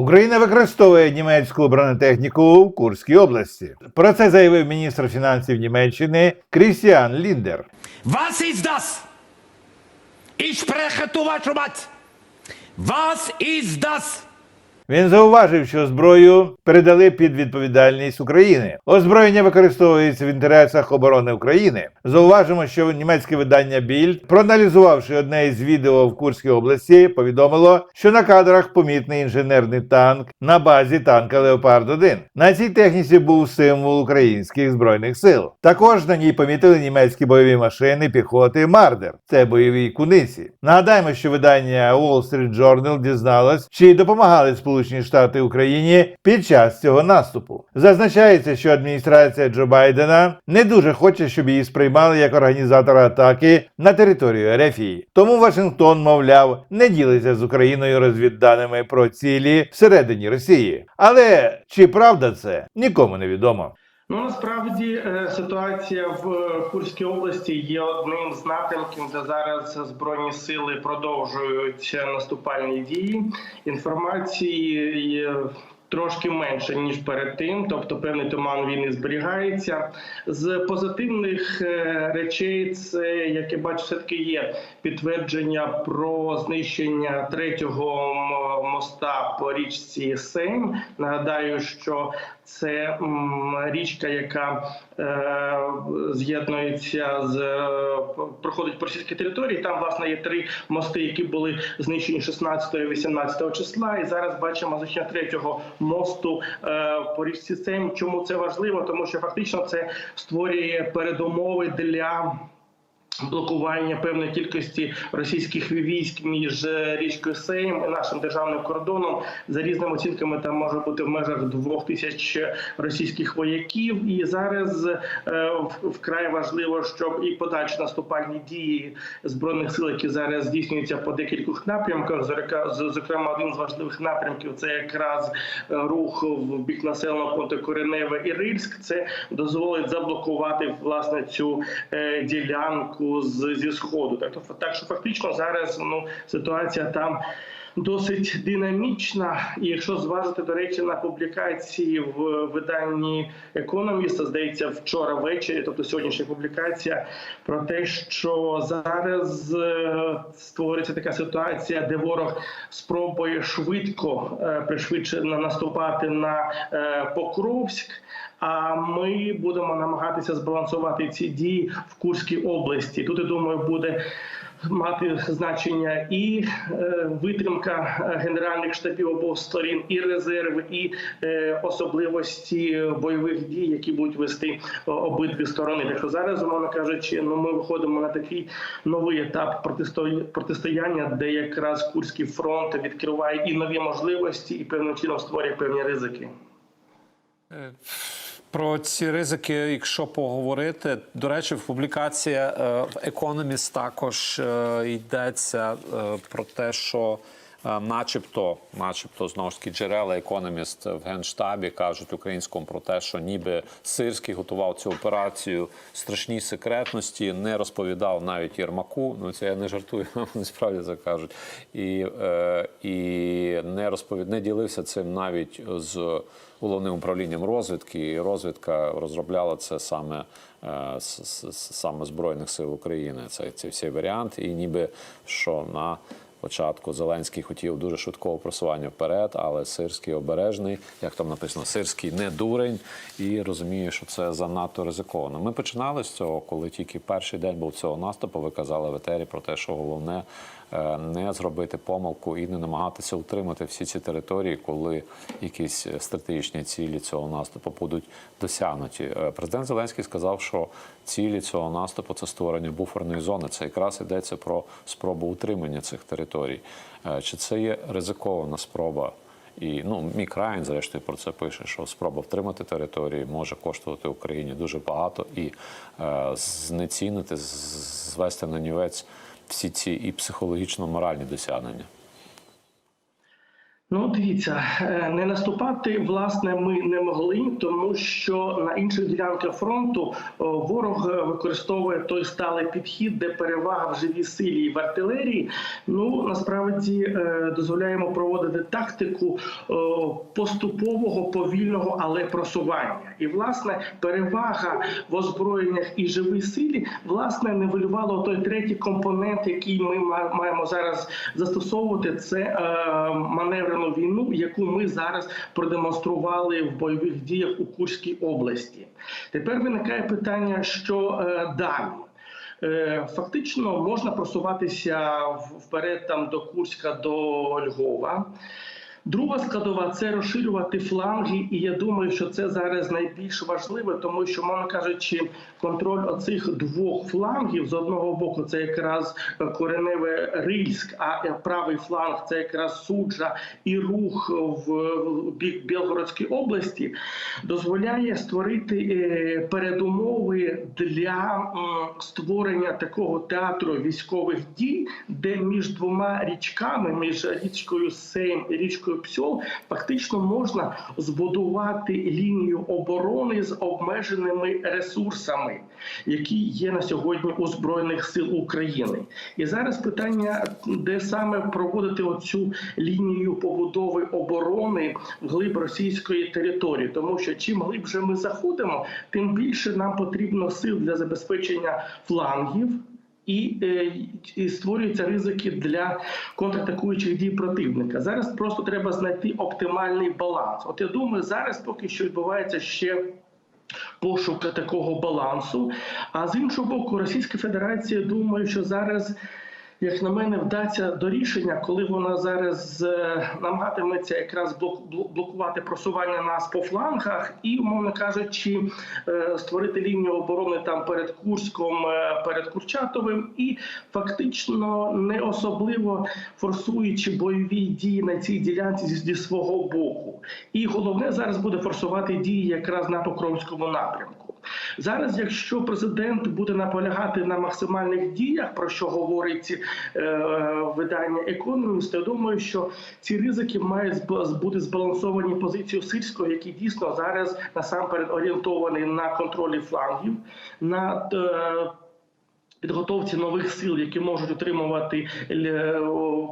Україна використовує німецьку бронетехніку в Курській області. Про це заявив міністр фінансів Німеччини Крістіан Ліндер. Was ist das? Ich вашу мать. Was ist? Він зауважив, що зброю передали під відповідальність України. Озброєння використовується в інтересах оборони України. Зауважимо, що німецьке видання Більд, проаналізувавши одне із відео в Курській області, повідомило, що на кадрах помітний інженерний танк на базі танка Леопард 1 На цій техніці був символ українських збройних сил. Також на ній помітили німецькі бойові машини піхоти Мардер. Це бойові куниці. Нагадаємо, що видання Wall Street Journal дізналось, чи допомагали Сполучені Штати Україні під час цього наступу. Зазначається, що адміністрація Джо Байдена не дуже хоче, щоб її сприймали як організатора атаки на територію Ерефії. Тому Вашингтон, мовляв, не ділиться з Україною розвідданими про цілі всередині Росії. Але чи правда це нікому не відомо. Ну насправді е, ситуація в е, Курській області є одним з напрямків, де зараз збройні сили продовжують наступальні дії. Інформації трошки менше ніж перед тим, тобто певний туман війни зберігається. З позитивних е, речей, це як я бачу, все таки є підтвердження про знищення третього моста по річці Сейм. Нагадаю, що це річка, яка е, з'єднується з е, проходить по російській території. Там власне є три мости, які були знищені 16 і 18 числа. І зараз бачимо знищення третього мосту е, по річці Сейм. Чому це важливо? Тому що фактично це створює передумови для. Блокування певної кількості російських військ між е, річкою Сейм і нашим державним кордоном за різними оцінками там може бути в межах двох тисяч російських вояків. І зараз е, вкрай важливо, щоб і подальші наступальні дії збройних сил, які зараз здійснюються по декількох напрямках. зокрема- один з важливих напрямків це якраз е, рух в бік населеного пункту Кореневе і Рильськ. Це дозволить заблокувати власне цю е, з зі сходу. Так, то так що фактично зараз ну ситуація там. Досить динамічна, і якщо зважити до речі на публікації в виданні Економіста, здається, вчора ввечері, тобто сьогоднішня публікація, про те, що зараз е, створюється така ситуація, де ворог спробує швидко е, пришвидшено наступати на е, Покровськ. А ми будемо намагатися збалансувати ці дії в Курській області. Тут я думаю, буде мати значення і е, витримка е, генеральних штабів обох сторін, і резерви, і е, особливості бойових дій, які будуть вести обидві сторони. Так що зараз, умовно кажучи, ну ми виходимо на такий новий етап протисто- протистояння, де якраз Курський фронт відкриває і нові можливості, і певним чином створює певні ризики. Про ці ризики, якщо поговорити, до речі, в публікації е, в Economist також е, йдеться е, про те, що начебто, начебто, знову ж таки, джерела Economist в Генштабі кажуть українському про те, що ніби Сирський готував цю операцію страшній секретності, не розповідав навіть Єрмаку. Ну це я не жартую, вони справді це кажуть, і, е, і не розповід, не ділився цим навіть з головним управлінням розвідки. І розвідка розробляла це саме, е, саме Збройних сил України. Це ці всі варіанти. І ніби що на початку Зеленський хотів дуже швидкого просування вперед, але Сирський обережний, як там написано, Сирський не дурень і розуміє, що це занадто ризиковано. Ми починали з цього, коли тільки перший день був цього наступу. Ви казали в етері про те, що головне е, не зробити помилку і не намагатися утримати всі ці території, коли якісь стратегічні цілі цього наступу будуть досягнуті. Е, Президент Зеленський сказав, що цілі цього наступу це створення буферної зони. Це якраз йдеться про спробу утримання цих територій. Е, Чи це є ризикована спроба? І ну, Мік Райан, зрештою, про це пише, що спроба втримати території може коштувати Україні дуже багато і е, знецінити, звести на нівець всі ці і психологічно-моральні досягнення. Ну, дивіться, е, не наступати власне ми не могли, тому що на інших ділянках фронту ворог е, використовує той сталий підхід, де перевага в живій силі і в артилерії. Ну насправді е, дозволяємо проводити тактику поступового повільного, але просування. І власне перевага в озброєннях і живій силі власне нивелювало той третій компонент, який ми маємо зараз застосовувати. Це е, маневрену війну, яку ми зараз продемонстрували в бойових діях у Курській області. Тепер виникає питання, що е, далі. Е, Фактично можна просуватися вперед там до Курська, до Львова. Друга складова це розширювати фланги, і я думаю, що це зараз найбільш важливе, тому що, мовно кажучи, контроль оцих двох флангів з одного боку це якраз кореневе Рильськ, а правий фланг це якраз суджа і рух в бік Білгородської області, дозволяє створити е, передумови для створення такого театру військових дій, де між двома річками, між річкою Сейм і річкою Псьол, фактично можна збудувати лінію оборони з обмеженими ресурсами, які є на сьогодні у збройних сил України. І зараз питання, де саме проводити оцю лінію побудови оборони вглиб російської території, тому що чим глибше ми заходимо, тим більше нам потрібно сил для забезпечення флангів. І, е, і створюються ризики для контратакуючих дій противника. Зараз просто треба знайти оптимальний баланс. От я думаю, зараз поки що відбувається ще пошук такого балансу. А з іншого боку, Російська Федерація думає, що зараз. Як на мене, вдасться до рішення, коли вона зараз е, намагатиметься якраз блок- блок- блокувати просування нас по флангах, і, умовно кажучи, е, створити лінію оборони там перед Курськом, е, перед Курчатовим, і фактично не особливо форсуючи бойові дії на цій ділянці зі свого боку. І головне зараз буде форсувати дії якраз на Покровському напрямку. Зараз, якщо президент буде наполягати на максимальних діях, про що говорить е, видання Економіст, я думаю, що ці ризики мають бути збалансовані позицією сирського, який дійсно зараз насамперед орієнтований на контролі флангів, на е, підготовці нових сил, які можуть отримувати е,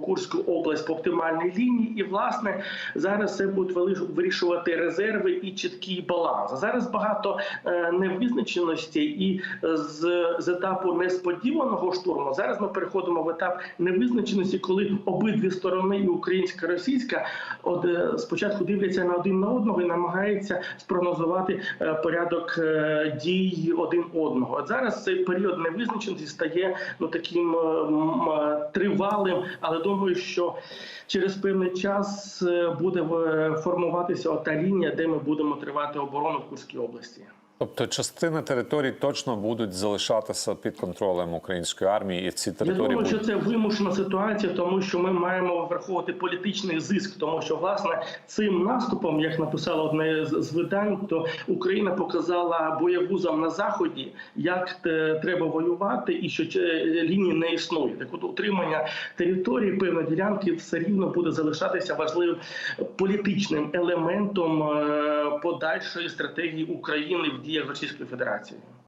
Курську область по оптимальній лінії, і власне зараз це будуть вирішувати резерви і чіткий баланс. Зараз багато е, невизначеності, і е, з, з етапу несподіваного штурму зараз ми переходимо в етап невизначеності, коли обидві сторони, і українська, і російська, е, спочатку дивляться на один на одного і намагаються спрогнозувати порядок дій один одного. От зараз цей період невизначеності стає ну таким е, е, тривалим, але думаю, що через певний час е, буде формуватися ота лінія, де ми будемо тривати оборону в Курській області. Тобто частина територій точно будуть залишатися під контролем української армії, і ці Я території думаю, що це вимушена ситуація, тому що ми маємо враховувати політичний зиск, тому що власне цим наступом, як написало одне з видань, то Україна показала боєвузам на заході, як треба воювати, і що е, лінії не існує. Так от утримання території певної ділянки все рівно буде залишатися важливим політичним елементом е, подальшої стратегії України в діях Російської Федерації.